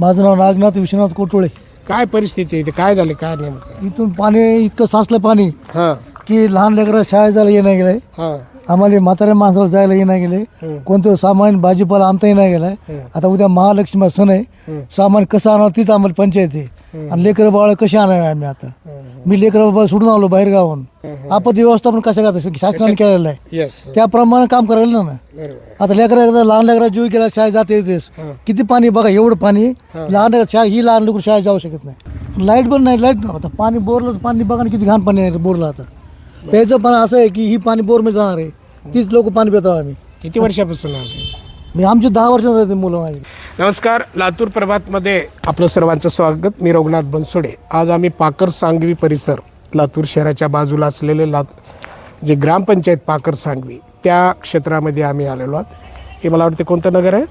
माझं नाव नागनाथ विश्वनाथ कोटोळे. काय परिस्थिती आहे? इथे काय झालं? काय नेमकं? इथून पाणी इतकं साचलं पाणी हां. की लहान लेकरं शाळेत जायला येणं गेलंय. हां. आम्हाला म्हाताऱ्या माणसाला जायला येणं गेले कोणतं सामान भाजीपाला आणता येणं गेलाय. आता उद्या महालक्ष्मी सण आहे. सामान कसं आणावं तीच आम्हाला पंचायत आहे. आणि लेकरं बाळ कसे आणावे आम्ही आता? मी लेकरं बाळ सोडून आलो बाहेर गावून आपत्ती व्यवस्थापन कसं करता शासनाने केलेलं आहे. त्याप्रमाणे काम करायला ना. आता लेकरा लहान लेकरा जीव गेला शाळेत जाते येतेस किती पाणी बघा एवढं पाणी. लहान लेकरं शाळा ही लहान लेकरं शाळेत जाऊ शकत नाही. लाइट पण नाही लाइट आता पाणी बोरलं पाणी बघा ना किती घाण पाणी आहे बोरला आता. प्यायचं पण असं आहे की ही पाणी बोरमध्ये जाणार आहे. तीच लोक पाणी पितो आम्ही. किती वर्षापासून असं मी आमचे दहा वर्ष मुलं माझी. नमस्कार लातूर प्रभातमध्ये आपलं सर्वांचं स्वागत. मी रघुनाथ बनसोडे. आज आम्ही पाकर सांगवी परिसर लातूर शहराच्या बाजूला असलेले लात जे ग्रामपंचायत पाकर सांगवी त्या क्षेत्रामध्ये आम्ही आलेलो आहोत. हे मला वाटते कोणतं नगर आहे?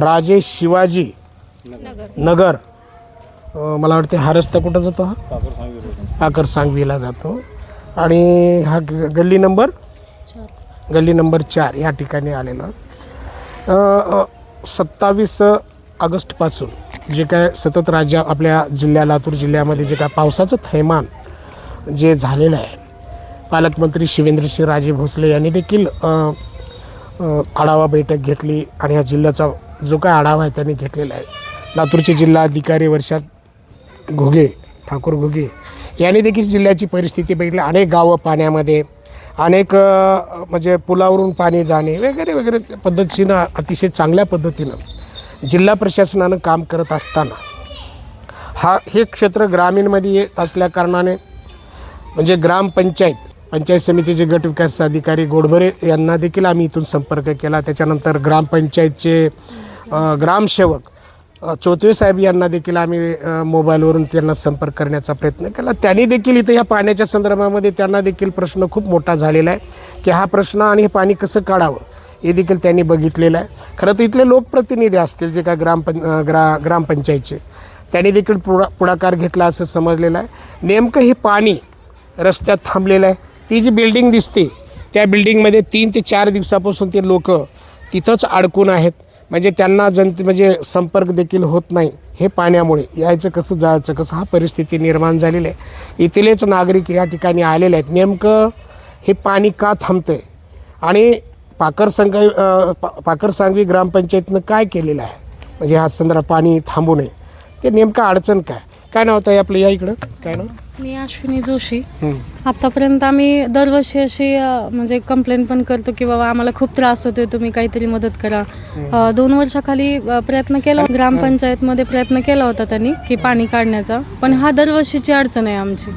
राजेश शिवाजी नगर. मला वाटते हा रस्ता कुठं जातो हा? पाकर सांगवीला जातो. आणि हा ग- गल्ली नंबर? गल्ली नंबर चार या ठिकाणी आलेलो आहोत. सत्तावीस ऑगस्टपासून जे काय सतत राज्या आपल्या जिल्ह्या लातूर जिल्ह्यामध्ये जे काय पावसाचं थैमान जे झालेलं आहे पालकमंत्री शिवेंद्रसिंह राजे भोसले यांनी देखील आढावा बैठक घेतली आणि ह्या जिल्ह्याचा जो काय आढावा आहे त्यांनी घेतलेला आहे. लातूरचे जिल्हाधिकारी वर्षात घुगे ठाकूर घुगे यांनी देखील जिल्ह्याची परिस्थिती बघितली. अनेक गावं पाण्यामध्ये अनेक म्हणजे पुलावरून पाणी जाणे वगैरे वगैरे पद्धतीनं अतिशय चांगल्या पद्धतीनं जिल्हा प्रशासनानं काम करत असताना हा हे क्षेत्र ग्रामीणमध्ये येत असल्या कारणाने म्हणजे ग्रामपंचायत पंचायत समितीचे गट विकास अधिकारी गोडबरे यांना देखील आम्ही इथून संपर्क केला. त्याच्यानंतर ग्रामपंचायतचे ग्रामसेवक चौथवे साहेब यांना देखील आम्ही मोबाईलवरून त्यांना संपर्क करण्याचा प्रयत्न केला. त्यांनी देखील इथं या पाण्याच्या संदर्भामध्ये त्यांना देखील प्रश्न खूप मोठा झालेला आहे की हा प्रश्न आणि हे पाणी कसं काढावं हे देखील त्यांनी बघितलेलं आहे. खरं तर इथले लोकप्रतिनिधी असतील जे काय ग्रामपं ग्रा ग्रामपंचायतचे त्यांनी देखील पुढा पुढाकार घेतला असं समजलेलं आहे. नेमकं हे पाणी रस्त्यात थांबलेलं आहे. ती जी बिल्डिंग दिसते त्या बिल्डिंगमध्ये तीन ते चार दिवसापासून ते लोक तिथंच अडकून आहेत. म्हणजे त्यांना जनते म्हणजे संपर्क देखील होत नाही हे पाण्यामुळे यायचं कसं जायचं कसं हा परिस्थिती निर्माण झालेली आहे. इथलेच नागरिक या ठिकाणी आलेले आहेत. नेमकं हे पाणी का थांबतं आहे आणि पाकर संघ पा पाकर सांगवी ग्रामपंचायतनं काय केलेलं आहे? म्हणजे हा संदर्भात पाणी थांबू नये. ते नेमकं अडचण काय? काय नाव होतं आपलं या इकडं? काय नाव? मी अश्विनी जोशी. आतापर्यंत आम्ही दरवर्षी अशी म्हणजे कंप्लेंट पण करतो की बाबा आम्हाला खूप त्रास होतोय तुम्ही काहीतरी मदत करा. दोन वर्षाखाली प्रयत्न केला ग्रामपंचायतमध्ये प्रयत्न केला होता त्यांनी की पाणी काढण्याचा. पण हा दरवर्षीची अडचण आहे आमची.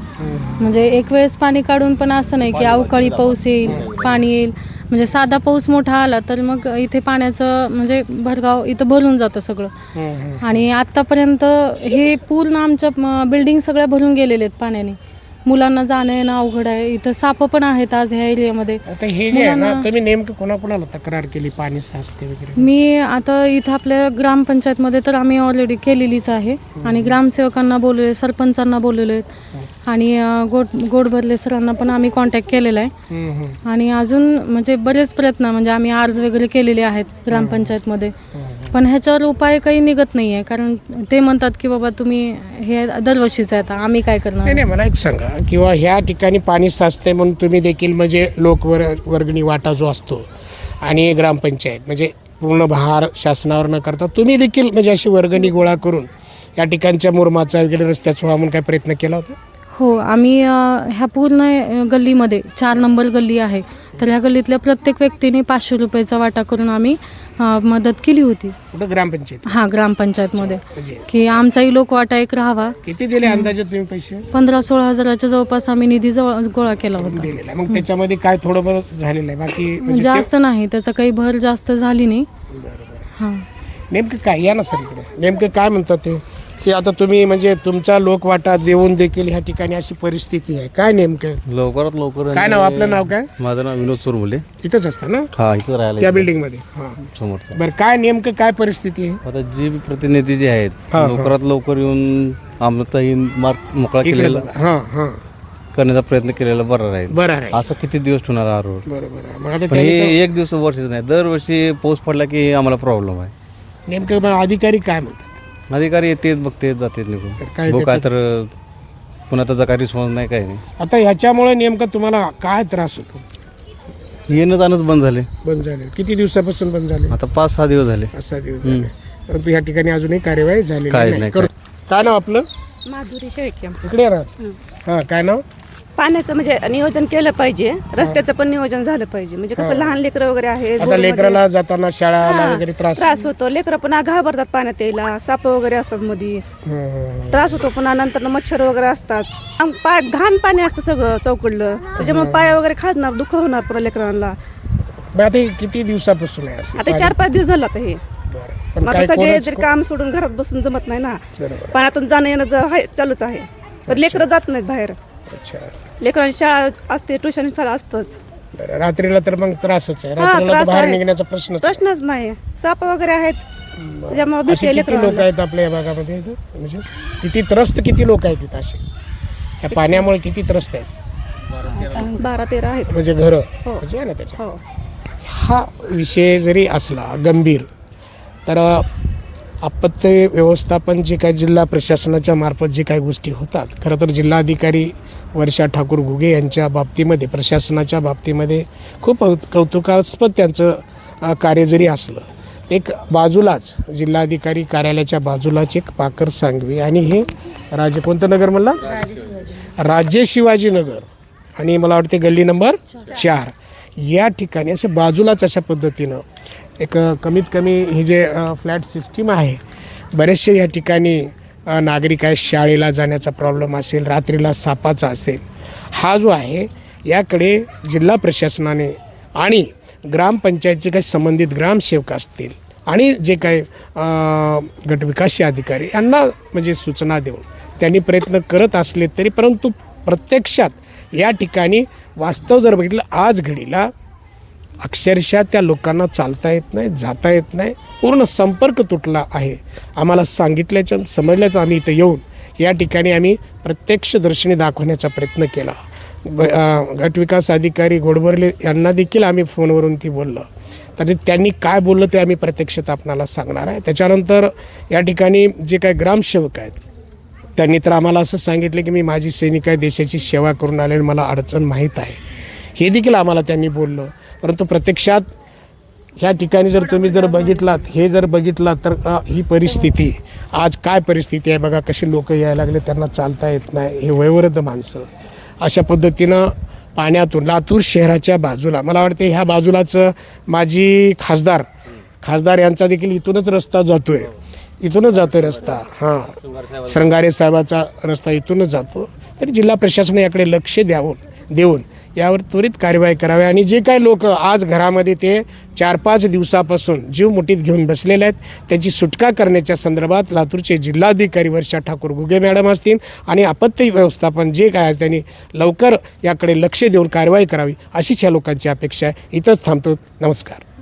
म्हणजे एक वेळेस पाणी काढून पण असं नाही की अवकाळी पाऊस येईल पाणी येईल. म्हणजे साधा पाऊस मोठा आला तर मग इथे पाण्याचं म्हणजे भरगाव इथं भरून जातं सगळं. आणि आत्तापर्यंत हे पूर्ण आमच्या बिल्डिंग सगळ्या भरून गेलेले आहेत पाण्याने. मुलांना जाणं येणं अवघड आहे. इथं साप पण आहेत आज ह्या एरियामध्ये. आता हे जे आहे ना तुम्ही नेमकं कोणाकोणाला तक्रार केली पाणी साचते वगैरे? मी आता इथं आपल्या ग्रामपंचायतमध्ये तर आम्ही ऑलरेडी केलेलीच आहे. आणि ग्रामसेवकांना बोलवले सरपंचांना बोलवले आणि गोड गोड भरले सरांना पण आम्ही कॉन्टॅक्ट केलेला आहे. आणि अजून म्हणजे बरेच प्रयत्न म्हणजे आम्ही अर्ज वगैरे केलेले आहेत ग्रामपंचायतमध्ये. पण ह्याच्यावर उपाय काही निघत नाही आहे कारण ते म्हणतात की बाबा तुम्ही हे दरवर्षीच आहे आता आम्ही काय करणार? नाही मला एक सांगा किंवा ह्या ठिकाणी पाणी साचते म्हणून तुम्ही देखील म्हणजे लोकवर वर्गणी वाटा जो असतो आणि ग्रामपंचायत म्हणजे पूर्ण भार शासनावर न करता तुम्ही देखील म्हणजे अशी वर्गणी गोळा करून या ठिकाणच्या मुरमाचा वगैरे रस्त्याचा व्हा म्हणून काय प्रयत्न केला होता? हो आम्ही ह्या पूर्ण गल्लीमध्ये चार नंबर गल्ली आहे. तर ह्या गल्लीतल्या प्रत्येक व्यक्तीने पाचशे रुपयाचा वाटा करून आम्ही मदत केली होती. कुठं? ग्रामपंचायत. हां ग्रामपंचायतमध्ये. म्हणजे? की आमचाही लोकवाटा एक राहावा. किती दिले अंदाजे तुम्ही पैसे? पंधरा सोळा हजाराच्या जवळपास आम्ही निधी जवळ गोळा केला होता. दिलेला आहे. मग त्याच्यामध्ये काय थोडं बरं झालेलं आहे? बाकी म्हणजे ते- जास्त नाही त्याचा काही भर जास्त झाली नाही. हां. नेमकं काय? या ना सर इकडे. नेमकं काय म्हणतात ते? की आता तुम्ही म्हणजे तुमचा लोकवाटा देऊन देखील ह्या ठिकाणी अशी परिस्थिती आहे. काय नेमकं? लवकरात लवकर काय नाव? आपलं नाव काय? माझं नाव विनोद चोरमुले तिथंच असतं ना? हा इथं राहायला त्या बिल्डिंगमध्ये हां. समोरचा बरं काय नेमकं काय परिस्थिती आहे? आता जी प्रतिनिधी जे आहेत हा. लवकरात लवकर येऊन आमचाही मार्ग मोकळा इकडे केलेला बघा. हां हां. करण्याचा प्रयत्न केलेला बरा राहील. बरं आहे असं किती दिवस ठेवणार हा रोड? मग आता पण त्याने हे एक दिवस वर्षीच नाही. दरवर्षी पाऊस पडला की आम्हाला प्रॉब्लेम आहे. नेमकं मग अधिकारी काय म्हणतात? अधिकारी येतात बघते जातात तर निघून काय बघू काय तर पुन्हा त्याचा काही रिस्पॉन्स नाही काही नाही. आता ह्याच्यामुळे नेमकं तुम्हाला काय त्रास होतो? येणं जाणंच बंद झाले. बंद झाले. किती दिवसापासून बंद झाले? आता पाच सहा दिवस झाले. पाच सहा दिवस झाले. परंतु या ठिकाणी अजूनही कार्यवाही झालेली काय नाही. करू- काय नाव आपलं? माधुरी शेळके. इकडे राहत हां काय नाव? पाण्याचं म्हणजे नियोजन केलं पाहिजे. रस्त्याचं पण नियोजन झालं पाहिजे. म्हणजे कसं लहान लेकरं वगैरे आहे आता लेकराला जाताना शाळाला हा, वगैरे त्रास. त्रास होतो. लेकरं पण घाबरतात पाण्यात यायला. साप वगैरे असतात मध्ये. त्रास होतो पुन्हा. नंतर मच्छर वगैरे असतात. पाय घाण पाणी असतं सगळं चौकडलं. त्याच्यामुळे पाय वगैरे खाजणार दुःख होणार पुन्हा लेकरांना. आता हे किती दिवसापासून आहे असं आता चार पाच दिवस झालं आता हे. बरं. पण मग काय सगळे कोणाच जर काम सोडून घरात बसून जमत नाही ना. बरोबर. पाण्यातून जाणं येणं ज- आहे- चालूच आहे. तर लेकरं जात नाहीत बाहेर. अच्छा. लेकरांची शाळा असते ट्युशन शाळा असतंच. बरं रात्रीला तर मग त्रासच आहे. रात्रीला तर त्रास बाहेर. निघण्याचा प्रश्नच आहे. प्रश्नच नाही. साप वगैरे आहेत. त्याच्यामुळे भीती असे आहे किती लोक लेकरांना. आहेत आपल्या या भागामध्ये इथं? म्हणजे किती त्रस्त किती लोक आहेत इथं असे? या पाण्यामुळे किती त्रस्त आहेत? बारा तेरा आहेत. म्हणजे घरं. हो. म्हणजे आहे ना त्याच्या? हो. हा विषय जरी असला गंभीर तर आपत्ती व्यवस्थापन जे काही जिल्हा प्रशासनाच्या मार्फत जे काही गोष्टी होतात खरं तर जिल्हाधिकारी वर्षा ठाकूर घुगे यांच्या बाबतीमध्ये प्रशासनाच्या बाबतीमध्ये खूप कौतुकास्पद त्यांचं कार्य जरी असलं एक बाजूलाच जिल्हाधिकारी कार्यालयाच्या बाजूलाच एक पाकर सांगवी आणि हे राजे कोणतं नगर म्हणला? राज्य शिवाजीनगर आणि मला वाटते गल्ली नंबर चार. या ठिकाणी असे बाजूलाच अशा पद्धतीनं एक कमीत कमी ही जे फ्लॅट सिस्टीम आहे बरेचसे या ठिकाणी नागरिक आहे शाळेला जाण्याचा प्रॉब्लेम असेल रात्रीला सापाचा असेल हा जो आहे याकडे जिल्हा प्रशासनाने आणि ग्रामपंचायतचे काही संबंधित ग्रामसेवक असतील आणि जे काही गटविकासी अधिकारी यांना म्हणजे सूचना देऊन त्यांनी प्रयत्न करत असले तरी परंतु प्रत्यक्षात या ठिकाणी वास्तव जर बघितलं आज घडीला अक्षरशः त्या लोकांना चालता येत नाही जाता येत नाही. पूर्ण संपर्क तुटला आहे. आम्हाला सांगितल्याच्या समजल्याचं आम्ही इथं येऊन या ठिकाणी आम्ही प्रत्यक्षदर्शनी दाखवण्याचा प्रयत्न केला. गटविकास अधिकारी घोडबरले यांना देखील आम्ही फोनवरून ती बोललं. तर त्यांनी काय बोललं ते आम्ही प्रत्यक्षात आपणाला सांगणार आहे. त्याच्यानंतर या ठिकाणी जे काही ग्रामसेवक आहेत त्यांनी तर आम्हाला असं सांगितलं की मी माझी सैनिक आहे देशाची सेवा करून आले मला अडचण माहीत आहे. हे देखील आम्हाला त्यांनी बोललं. परंतु प्रत्यक्षात ह्या ठिकाणी जर तुम्ही जर बघितलात हे जर बघितलात तर ही परिस्थिती आज काय परिस्थिती आहे बघा कशी लोक यायला लागले त्यांना चालता येत नाही हे वयोवृद्ध माणसं. अशा पद्धतीनं पाण्यातून लातूर शहराच्या बाजूला मला वाटते ह्या बाजूलाच माझी खासदार खासदार यांचा देखील इथूनच रस्ता जातो आहे इथूनच जातोय रस्ता हां. श्रंगारे साहेबाचा रस्ता इथूनच जातो. तर जिल्हा प्रशासन याकडे लक्ष द्यावं देऊन यावर त्वरित कार्यवाही करावी आणि जे काही लोक आज घरामध्ये ते चार पाच दिवसापासून जीव मुठीत घेऊन बसलेले आहेत त्याची सुटका करण्याच्या संदर्भात लातूरचे जिल्हाधिकारी वर्षा ठाकूर गुगे मॅडम असतील आणि आपत्ती व्यवस्थापन जे काय आहे त्यांनी लवकर याकडे लक्ष देऊन कारवाई करावी अशीच या लोकांची अपेक्षा आहे. इथंच थांबतो. नमस्कार.